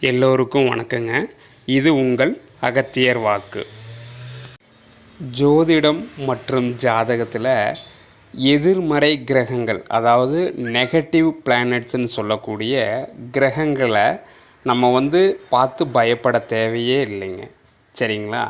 எல்லோருக்கும் வணக்கங்க. இது உங்கள் அகத்தியர் வாக்கு. ஜோதிடம் மற்றும் ஜாதகத்தில் எதிர்மறை கிரகங்கள் அதாவது நெகட்டிவ் பிளானட்ஸ்ன்னு சொல்லக்கூடிய கிரகங்களை நம்ம வந்து பார்த்து பயப்பட தேவையே இல்லைங்க. சரிங்களா?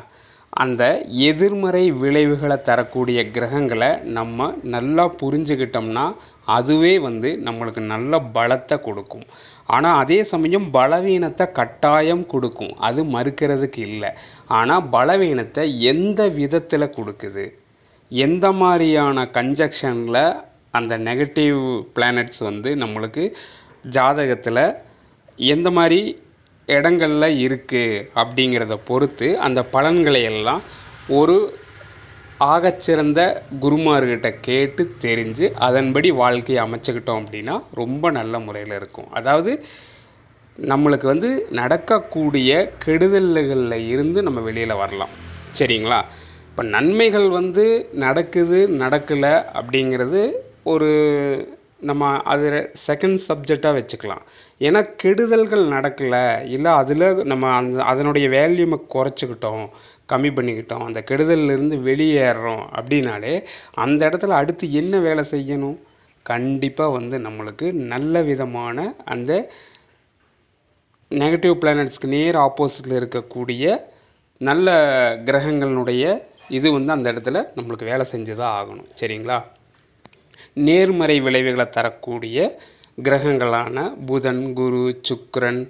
அந்த எதிர்மறை விளைவுகளை தரக்கூடிய கிரகங்களை நம்ம நல்லா புரிஞ்சுக்கிட்டோம்னா அதுவே வந்து நம்மளுக்கு நல்ல பலத்தை கொடுக்கும். ஆனால் அதே சமயம் பலவீனத்தை கட்டாயம் கொடுக்கும். அது மறுக்கிறதுக்கு இல்லை. ஆனால் பலவீனத்தை எந்த விதத்தில் கொடுக்குது? எந்த மாதிரியான கன்ஜக்ஷனில் அந்த நெகட்டிவ் பிளானட்ஸ் வந்து நம்மளுக்கு ஜாதகத்தில் எந்த மாதிரி இடங்களில் இருக்குது அப்படிங்கிறத பொறுத்து அந்த பலன்களை எல்லாம் ஒரு ஆகச்சிறந்த குருமார்கிட்ட கேட்டு தெரிஞ்சு அதன்படி வாழ்க்கையை அமைச்சுக்கிட்டோம் அப்படின்னா ரொம்ப நல்ல முறையில் இருக்கும். அதாவது நம்மளுக்கு வந்து நடக்கக்கூடிய கெடுதல்களில் இருந்து நம்ம வெளியில் வரலாம். சரிங்களா? இப்போ நன்மைகள் வந்து நடக்குது நடக்கலை அப்படிங்கிறது ஒரு நம்ம அது செகண்ட் சப்ஜெக்டாக வச்சுக்கலாம். ஏன்னா கெடுதல்கள் நடக்கலை இல்லை அதில் நம்ம அந்த அதனுடைய வேல்யூமை குறைச்சிக்கிட்டோம் கம்மி பண்ணிக்கிட்டோம் அந்த கெடுதல்லேருந்து வெளியேறோம் அப்படின்னாலே அந்த இடத்துல அடுத்து என்ன வேலை செய்யணும்? கண்டிப்பாக வந்து நம்மளுக்கு நல்ல விதமான அந்த நெகட்டிவ் பிளானட்ஸ்க்கு நேர் ஆப்போசிட்டில் இருக்கக்கூடிய நல்ல கிரகங்களினுடைய இது வந்து அந்த இடத்துல நம்மளுக்கு வேலை செஞ்சு தான் ஆகணும். சரிங்களா? நேர்மறை விளைவுகளை தரக்கூடிய கிரகங்களான புதன் குரு சுக்கரன்.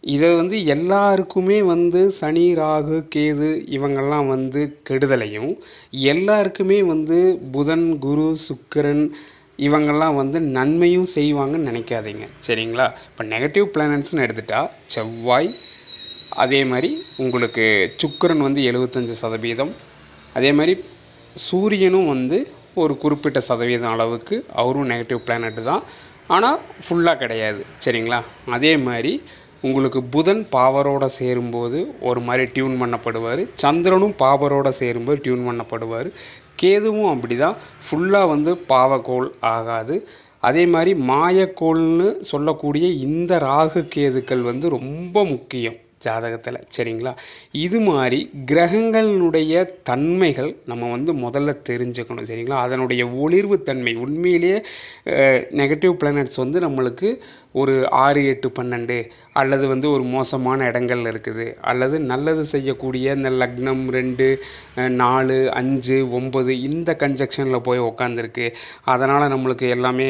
இதை வந்து எல்லாருக்குமே வந்து சனி ராகு கேது இவங்கெல்லாம் வந்து கெடுதலையும் எல்லாருக்குமே வந்து புதன் குரு சுக்கிரன் இவங்கெல்லாம் வந்து நன்மையும் செய்வாங்கன்னு நினைக்காதீங்க. சரிங்களா? இப்போ நெகட்டிவ் பிளானட்ஸ்னு எடுத்துட்டால் செவ்வாய் அதே மாதிரி உங்களுக்கு சுக்கிரன் வந்து எழுபத்தஞ்சு சதவீதம். அதே மாதிரி சூரியனும் வந்து ஒரு குறிப்பிட்ட சதவீதம் அளவுக்கு அவரும் நெகட்டிவ் பிளானட் தான். ஆனால் ஃபுல்லாக கிடையாது. சரிங்களா? அதே மாதிரி உங்களுக்கு புதன் பாவரோட சேரும்போது ஒரு மாதிரி டியூன் பண்ணப்படுவார். சந்திரனும் பாவரோட சேரும்போது டியூன் பண்ணப்படுவார். கேதுவும் அப்படி தான் ஃபுல்லாக வந்து பாவக்கோள் ஆகாது. அதே மாதிரி மாயக்கோள்னு சொல்லக்கூடிய இந்த ராகு கேதுக்கள் வந்து ரொம்ப முக்கியம். ஜாதகத்தில் சரிங்களா? இது மாதிரி கிரகங்களுடைய தன்மைகள் நம்ம வந்து முதல்ல தெரிஞ்சுக்கணும் சரிங்களா? அதனுடைய ஒளிர்வு தன்மை. உண்மையிலேயே நெகட்டிவ் பிளானட்ஸ் வந்து நம்மளுக்கு ஒரு ஆறு எட்டு பன்னெண்டு அல்லது வந்து ஒரு மோசமான இடங்கள்ல இருக்குது. அல்லது நல்லது செய்யக்கூடிய இந்த லக்னம் ரெண்டு நாலு அஞ்சு ஒம்பது இந்த கன்ஜெக்ஷனில் போய் உக்காந்துருக்கு. அதனால் நம்மளுக்கு எல்லாமே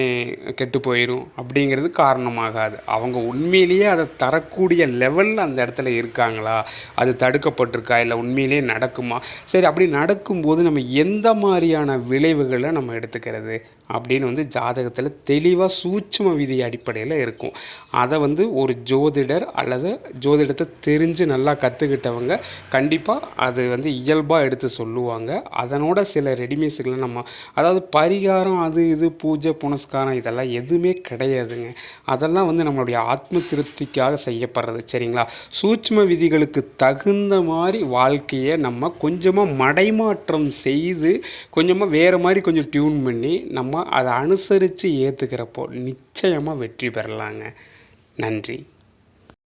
கெட்டு போயிடும் அப்படிங்கிறது காரணமாகாது. அவங்க உண்மையிலேயே அதை தரக்கூடிய லெவலில் அந்த இடத்துல இருக்காங்களா? அது தடுக்கப்பட்டிருக்கா? இல்லை உண்மையிலேயே நடக்குமா? சரி அப்படி நடக்கும்போது நம்ம எந்த மாதிரியான விளைவுகளை நம்ம எடுத்துக்கிறது? அப்படின்னு வந்து ஜாதகத்தில் தெளிவாக சூட்சம விதி அடிப்படையில் இருக்கும். அதை வந்து ஒரு ஜோதிடர் அல்லது ஜோதிடத்தை தெரிஞ்சு நல்லா கற்றுக்கிட்டவங்க கண்டிப்பாக அது வந்து இயல்பாக எடுத்து சொல்லுவாங்க. அதனோட சில ரெடிமேட்ஸுகளை நம்ம அதாவது பரிகாரம் அது இது பூஜை புனஸ்காரம் இதெல்லாம் எதுவுமே கிடையாதுங்க. அதெல்லாம் வந்து நம்மளுடைய ஆத்ம திருப்திக்காக செய்யப்படுறது சரிங்களா? சூட்சம விதிகளுக்கு தகுந்த மாதிரி வாழ்க்கையை நம்ம கொஞ்சமாக மடைமாற்றம் செய்து கொஞ்சமாக வேறு மாதிரி கொஞ்சம் டியூன் பண்ணி நம்ம அதை அனுசரித்து ஏற்றுக்கிறப்போ நிச்சயமாக வெற்றி பெறலாங்க. நன்றி.